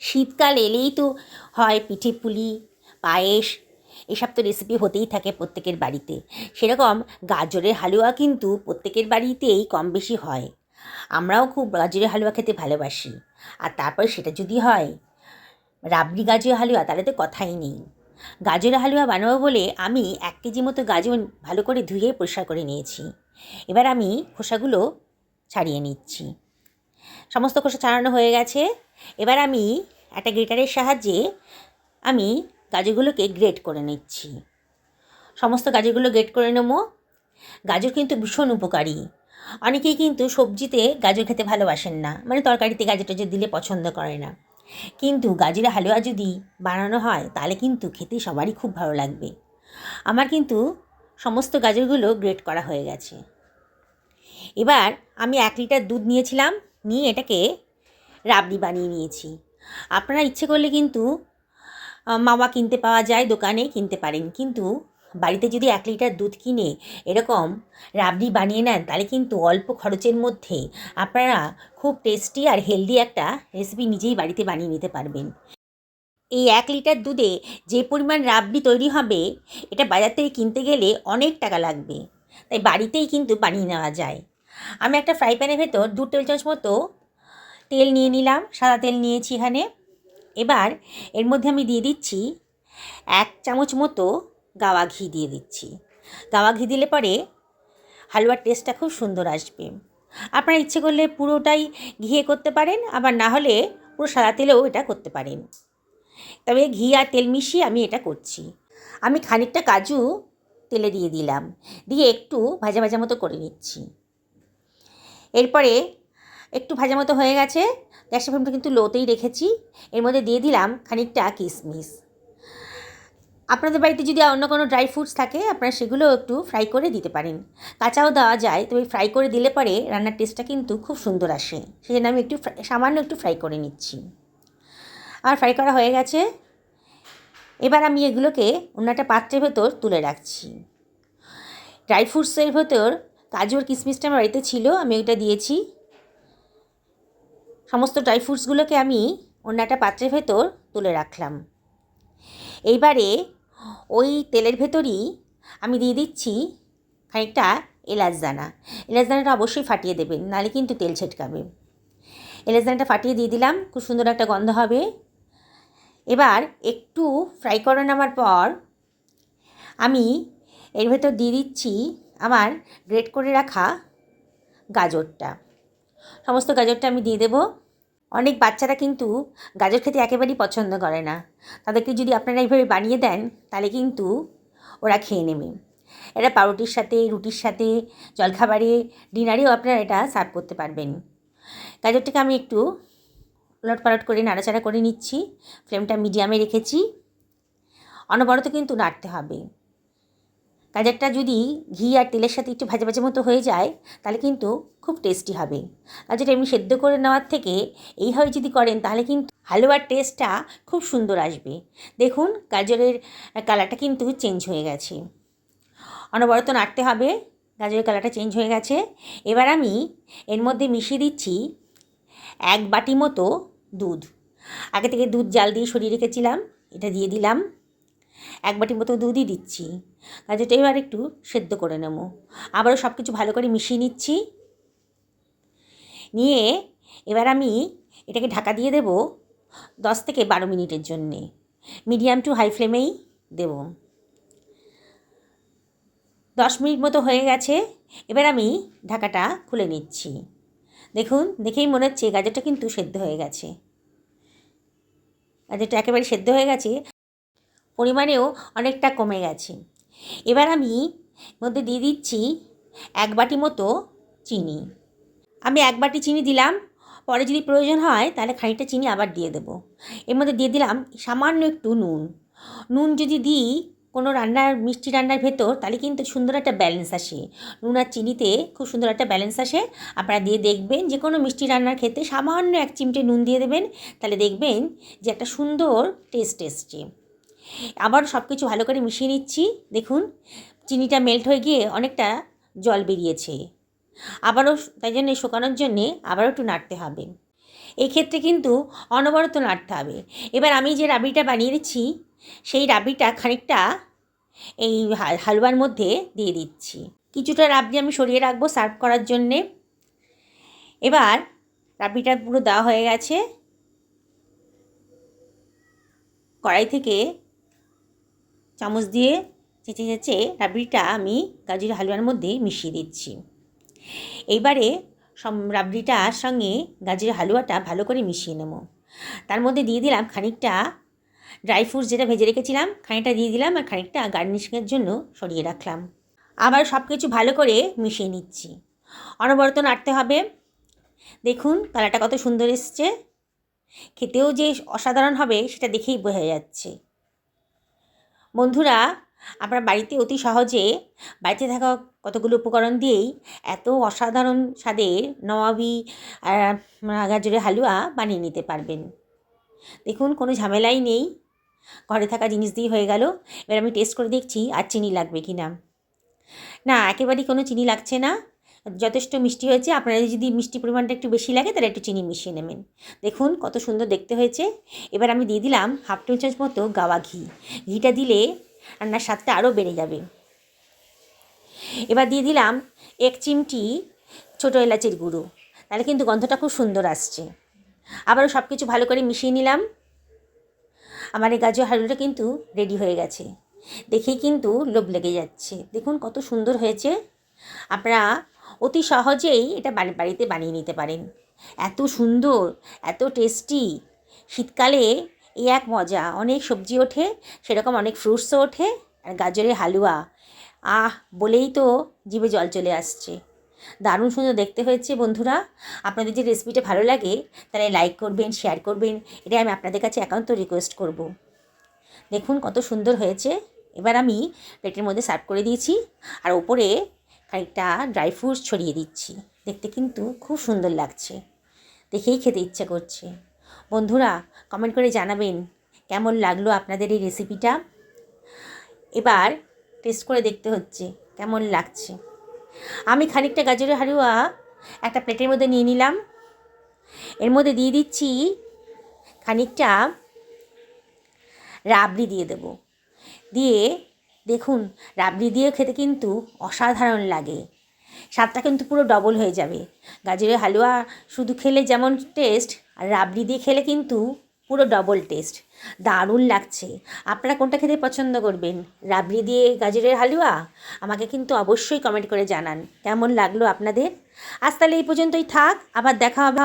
শীতকাল এলেই তো হয় পিঠে পুলি, পায়েস, এসব তো রেসিপি হতেই থাকে প্রত্যেকের বাড়িতে। সেরকম গাজরের হালুয়া কিন্তু প্রত্যেকের বাড়িতেই কম বেশি হয়। আমরাও খুব গাজরের হালুয়া খেতে ভালোবাসি। আর তারপর সেটা যদি হয়, রাবড়ি গাজরের হালুয়া, তাহলে তো কথাই নেই। গাজরের হালুয়া বানাবো বলে আমি এক কেজি মতো গাজর ভালো করে ধুয়ে পরিষ্কার করে নিয়েছি। এবার আমি খোসাগুলো ছাড়িয়ে নিচ্ছি। সমস্ত খোসা ছাড়ানো হয়ে গেছে। এবার আমি একটা গ্রেটারের সাহায্যে আমি গাজরগুলোকে গ্রেট করে নিচ্ছি। সমস্ত গাজরগুলো গ্রেট করে নেব। গাজর কিন্তু ভীষণ উপকারী। অনেকেই কিন্তু সবজিতে গাজর খেতে ভালোবাসেন না। মানে তরকারিতে গাজর টাজর দিলে পছন্দ করে না। কিন্তু গাজরের হালুয়া যদি বানানো হয়, তাহলে কিন্তু খেতে সবারই খুব ভালো লাগবে। আমার কিন্তু সমস্ত গাজরগুলো গ্রেট করা হয়ে গেছে। এবার আমি এক লিটার দুধ নিয়েছিলাম। নিয়ে এটাকে রাবড়ি বানিয়ে নিয়েছি। আপনারা ইচ্ছে করলে কিন্তু মাওয়া কিনতে পাওয়া যায়, দোকানে কিনতে পারেন। কিন্তু বাড়িতে যদি এক লিটার দুধ কিনে এরকম রাবড়ি বানিয়ে নেন, তাহলে কিন্তু অল্প খরচের মধ্যে আপনারা খুব টেস্টি আর হেলদি একটা রেসিপি নিজেই বাড়িতে বানিয়ে নিতে পারবেন। এই এক লিটার দুধে যে পরিমাণ রাবড়ি তৈরি হবে, এটা বাজার থেকে কিনতে গেলে অনেক টাকা লাগবে। তাই বাড়িতেই কিন্তু বানিয়ে নেওয়া যায়। আমি একটা ফ্রাই প্যানের ভেতর দু টেবিল চামচ মতো তেল নিয়ে নিলাম, সাদা তেল নিয়েছি এখানে। এবার এর মধ্যে আমি দিয়ে দিচ্ছি এক চামচ মতো গাওয়া ঘি দিয়ে দিচ্ছি। গাওয়া ঘি দিলে পরে হালুয়ার টেস্টটা খুব সুন্দর আসবে। আপনারা ইচ্ছে করলে পুরোটাই ঘিয়ে করতে পারেন, আবার না হলে পুরো সাদা তেলেও এটা করতে পারেন। তবে ঘি আর তেল মিশিয়ে আমি এটা করছি। আমি খানিকটা কাজু তেলে দিয়ে দিলাম, দিয়ে একটু ভাজা ভাজা মতো করে নিচ্ছি। এরপরে একটু ভাজা মতো হয়ে গেছে। গ্যাসের ফ্লেমটা কিন্তু লোতেই রেখেছি। এর মধ্যে দিয়ে দিলাম খানিকটা কিশমিশ আপনাদের বাড়িতে যদি অন্য কোনো ড্রাই ফ্রুটস থাকে, আপনারা সেগুলো একটু ফ্রাই করে দিতে পারেন। কাঁচাও দেওয়া যায়, তবে ফ্রাই করে দিলে পরে রান্নার টেস্টটা কিন্তু খুব সুন্দর আসে। সেই জন্য আমি একটু সামান্য একটু ফ্রাই করে নিচ্ছি। আর ফ্রাই করা হয়ে গেছে। এবার আমি এগুলোকে অন্য একটা পাত্রের ভেতর তুলে রাখছি। ড্রাই ফ্রুটসের ভেতর কাজুর কিশমিশটা আমার বাড়িতে ছিল, আমি ওইটা দিয়েছি। সমস্ত ড্রাই ফ্রুটসগুলোকে আমি অন্য একটা পাত্রের ভেতর তুলে রাখলাম। এইবারে ওই তেলের ভেতরই আমি দিয়ে দিচ্ছি খানিকটা এলাচ দানা। এলাচ দানাটা অবশ্যই ফাটিয়ে দেবেন, নাহলে কিন্তু তেল ছেটকাবে। এলাচ দানাটা ফাটিয়ে দিয়ে দিলাম, খুব সুন্দর একটা গন্ধ হবে। এবার একটু ফ্রাই করে নেওয়ার পর আমি এর ভেতর দিয়ে দিচ্ছি আমার গ্রেট করে রাখা গাজরটা। সমস্ত গাজরটা আমি দিয়ে দেবো। অনেক বাচ্চারা কিন্তু গাজর খেতে একেবারেই পছন্দ করে না। তাদেরকে যদি আপনারা এইভাবে বানিয়ে দেন, তাহলে কিন্তু ওরা খেয়ে নেবে। এটা পাউরুটির সাথে, রুটির সাথে, জলখাবারে, ডিনারেও আপনারা এটা সার্ভ করতে পারবেন। গাজরটাকে আমি একটু লট পালট করে, নাড়াচাড়া করে নিচ্ছি। ফ্লেমটা মিডিয়ামে রেখেছি। অনবরত কিন্তু নাড়তে হবে। গাজরটা যদি ঘি আর তেলের সাথে একটু ভাজা ভাজা মতো হয়ে যায়, তাহলে কিন্তু খুব টেস্টি হবে। গাজরটা এমনি সেদ্ধ করে নেওয়ার থেকে এইভাবে যদি করেন, তাহলে কিন্তু হালুয়ার টেস্টটা খুব সুন্দর আসবে। দেখুন, গাজরের কালারটা কিন্তু চেঞ্জ হয়ে গেছে। অনবরত নাড়তে হবে, গাজরের কালারটা চেঞ্জ হয়ে গেছে। এবার আমি এর মধ্যে মিশিয়ে দিচ্ছি এক বাটি মতো দুধ। আগে থেকে দুধ জাল দিয়ে সরিয়ে রেখেছিলাম, এটা দিয়ে দিলাম। এক বাটি মতো দুধই দিচ্ছি। গাজরটা এবার একটু সেদ্ধ করে নেব। আবারও সব কিছু ভালো করে মিশিয়ে নিচ্ছি। নিয়ে এবার আমি এটাকে ঢাকা দিয়ে দেব দশ থেকে বারো মিনিটের জন্যে। মিডিয়াম টু হাই ফ্লেমেই দেব। দশ মিনিট মতো হয়ে গেছে, এবার আমি ঢাকাটা খুলে নিচ্ছি। দেখুন, দেখেই মনে হচ্ছে গাজরটা কিন্তু সেদ্ধ হয়ে গেছে। গাজরটা একেবারে সেদ্ধ হয়ে গেছে, পরিমাণেও অনেকটা কমে গেছে। এবার আমি মধ্যে দিয়ে দিচ্ছি এক বাটি মতো চিনি। আমি এক বাটি চিনি দিলাম, পরে যদি প্রয়োজন হয় তাহলে খানিকটা চিনি আবার দিয়ে দেবো। এর মধ্যে দিয়ে দিলাম সামান্য একটু নুন। নুন যদি দিই কোনো রান্নার, মিষ্টি রান্নার ভেতর তাহলে কিন্তু সুন্দর একটা ব্যালেন্স আসে। নুন আর চিনিতে খুব সুন্দর একটা ব্যালেন্স আসে। আপনারা দিয়ে দেখবেন যে কোনো মিষ্টি রান্নার ক্ষেত্রে সামান্য এক চিমটে নুন দিয়ে দেবেন, তাহলে দেখবেন যে একটা সুন্দর টেস্ট এসছে। আবার সব কিছু ভালো করে মিশিয়ে নিচ্ছি। দেখুন, চিনিটা মেল্ট হয়ে গিয়ে অনেকটা জল বেরিয়েছে। আবারও তাই জন্য শুকানোর জন্যে আবারও একটু নাড়তে হবে। এই ক্ষেত্রে কিন্তু অনবরত নাড়তে হবে। এবার আমি যে রাবড়িটা বানিয়েছি সেই রাবড়িটা খানিকটা এই হালুয়ার মধ্যে দিয়ে দিচ্ছি। কিছুটা রাবড়ি আমি সরিয়ে রাখব সার্ভ করার জন্যে। এবার রাবড়িটা পুরো দেওয়া হয়ে গেছে। কড়াই থেকে চামচ দিয়ে চেঁচে চেঁচে রাবড়িটা আমি গাজর হালুয়ার মধ্যে মিশিয়ে দিচ্ছি। এইবারে রাবড়িটার সঙ্গে গাজরের হালুয়াটা ভালো করে মিশিয়ে নেব। তার মধ্যে দিয়ে দিলাম খানিকটা ড্রাই ফ্রুটস যেটা ভেজে রেখেছিলাম, খানিকটা দিয়ে দিলাম আর খানিকটা গার্নিশিংয়ের জন্য সরিয়ে রাখলাম। আবার সব কিছু ভালো করে মিশিয়ে নিচ্ছি। অনবরত নাড়তে হবে। দেখুন কালারটা কত সুন্দর এসছে। খেতেও যে অসাধারণ হবে সেটা দেখেই বোঝা যাচ্ছে। বন্ধুরা আপনার বাড়িতে অতি সহজে বাড়িতে থাকা কতগুলো উপকরণ দিয়েই এত অসাধারণ স্বাদের নবাবি গাজরের হালুয়া বানিয়ে নিতে পারবেন। দেখুন, কোনো ঝামেলাই নেই। ঘরে থাকা জিনিস দিয়ে হয়ে গেল। এবার আমি টেস্ট করে দেখছি আর চিনি লাগবে কি না। না, একেবারেই কোনো চিনি লাগছে না। যথেষ্ট মিষ্টি হয়েছে। আপনাদের যদি মিষ্টি পরিমাণটা একটু বেশি লাগে, তাহলে একটু চিনি মিশিয়ে নেবেন। দেখুন, কত সুন্দর দেখতে হয়েছে। এবার আমি দিয়ে দিলাম হাফ টেবিল চামচ মতো গাওয়া ঘি। ঘিটা দিলে রান্নার স্বাদটা আরও বেড়ে যাবে। এবার দিয়ে দিলাম এক চিমটি ছোটো এলাচের গুঁড়ো। তাহলে কিন্তু গন্ধটা খুব সুন্দর আসছে। আবারও সব কিছু ভালো করে মিশিয়ে নিলাম। আমার এই গাজর হালুয়াটা কিন্তু রেডি হয়ে গেছে। দেখেই কিন্তু লোভ লেগে যাচ্ছে। দেখুন কত সুন্দর হয়েছে। আপনারা অতি সহজেই এটা বাড়ি- বাড়িতে বানিয়ে নিতে পারেন। এত সুন্দর, এত টেস্টি শীতকালে এই এক মজা। অনেক সবজি ওঠে, সেরকম অনেক ফ্রুটসও ওঠে, আর গাজরের হালুয়া। আহ, বলেই তো জিভে জল চলে আসছে। দারুণ সুন্দর দেখতে হয়েছে বন্ধুরা। আপনাদের যে রেসিপিটা ভালো লাগে, তাহলে লাইক করবেন শেয়ার করবেন। এটাই আমি আপনাদের কাছে একান্ত রিকোয়েস্ট করব। দেখুন কত সুন্দর হয়েছে। এবার আমি প্লেটের মধ্যে সার্ভ করে দিয়েছি, আর ওপরে খানিকটা ড্রাই ফ্রুটস ছড়িয়ে দিচ্ছি। দেখতে কিন্তু খুব সুন্দর লাগছে। দেখেই খেতে ইচ্ছে করছে। বন্ধুরা কমেন্ট করে জানাবেন কেমন লাগল আপনাদের এই রেসিপিটা এবার টেস্ট করে দেখতে হচ্ছে কেমন লাগছে। আমি খানিকটা গাজরের হালুয়া একটা প্লেটের মধ্যে নিয়ে নিলাম। এর মধ্যে দিয়ে দিচ্ছি খানিকটা রাবড়ি দিয়ে দেবো। দিয়ে দেখুন, রাবড়ি দিয়ে খেতে কিন্তু অসাধারণ লাগে। স্বাদটা কিন্তু পুরো ডবল হয়ে যাবে। গাজরের হালুয়া শুধু খেলে যেমন টেস্ট আর রাবড়ি দিয়ে খেলে কিন্তু পুরো ডবল টেস্ট দারুণ লাগছে। আপনারা কোনটা খেতে পছন্দ করবেন? রাবড়ি দিয়ে গাজরের হালুয়া? আমাকে কিন্তু অবশ্যই কমেন্ট করে জানান। কেমন লাগল আপনাদের? আজ তাহলে এই পর্যন্তই থাক। আবার দেখা হবে